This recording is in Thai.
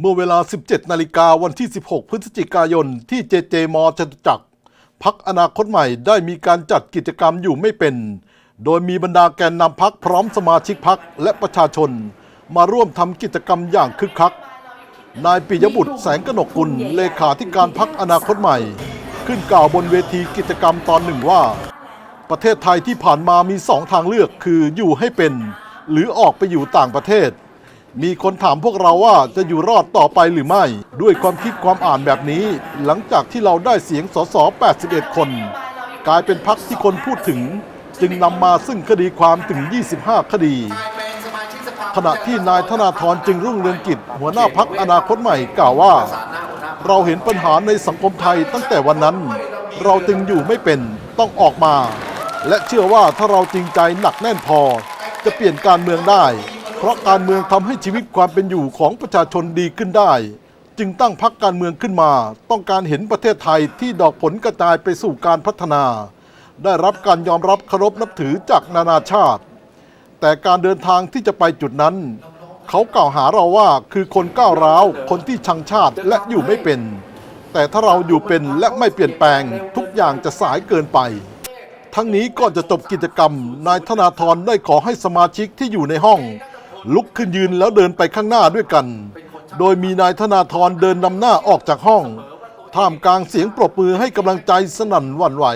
เมื่อเวลา 17 นาฬิกาวันที่ 16 พฤศจิกายน ที่เจเจมจตุจักร พักอนาคตใหม่ได้มีการจัดกิจกรรมอยู่ไม่เป็น โดยมีบรรดาแกนนำพักพร้อมสมาชิกพักและประชาชน มาร่วมทำกิจกรรมอย่างคึกคัก นายปิยบุตรแสงกนกกุล เลขาธิการพักอนาคตใหม่ ขึ้นกล่าวบนเวทีกิจกรรมตอนหนึ่งว่า ประเทศไทยที่ผ่านมามีสองทางเลือกคืออยู่ให้เป็น หรือออกไปอยู่ต่างประเทศ มีคนถามพวกเราว่าจะอยู่รอดต่อไปหรือไม่ ด้วยความคิดความอ่านแบบนี้ หลังจากที่เราได้เสียงสส 81 คน กลายเป็นพักที่คนพูดถึง จึงนำมาซึ่งคดีความถึง 25 คดี ขณะที่นายธนาธรจึงรุ่งเรืองกิจ หัวหน้าพักอนาคตใหม่กล่าวว่า เราเห็นปัญหาในสังคมไทยตั้งแต่วันนั้น เราจึงอยู่ไม่เป็นต้องออกมา และเชื่อว่าถ้าเราจริงใจหนักแน่นพอ จะเปลี่ยนการเมืองได้ เพราะการเมืองทำให้ชีวิตความเป็นอยู่ของประชาชนดีขึ้นได้ จึงตั้งพักการเมืองขึ้นมา ต้องการเห็นประเทศไทยที่ดอกผลกระจายไปสู่การพัฒนา ได้รับการยอมรับเคารพนับถือจากนานาชาติ แต่การเดินทางที่จะไปจุดนั้น เขากล่าวหาเราว่าคือคนก้าวร้าวคนที่ชังชาติและอยู่ไม่เป็น แต่ถ้าเราอยู่เป็นและไม่เปลี่ยนแปลง ทุกอย่างจะสายเกินไปทั้งนี้ก่อนจะจบกิจกรรม นายธนาธรได้ขอให้สมาชิกที่อยู่ในห้อง ลุกขึ้นยืนแล้วเดินไปข้างหน้าด้วยกัน โดยมีนายธนาธรเดินนำหน้าออกจากห้อง ท่ามกลางเสียงปรบมือให้กำลังใจสนั่นหวั่นไหว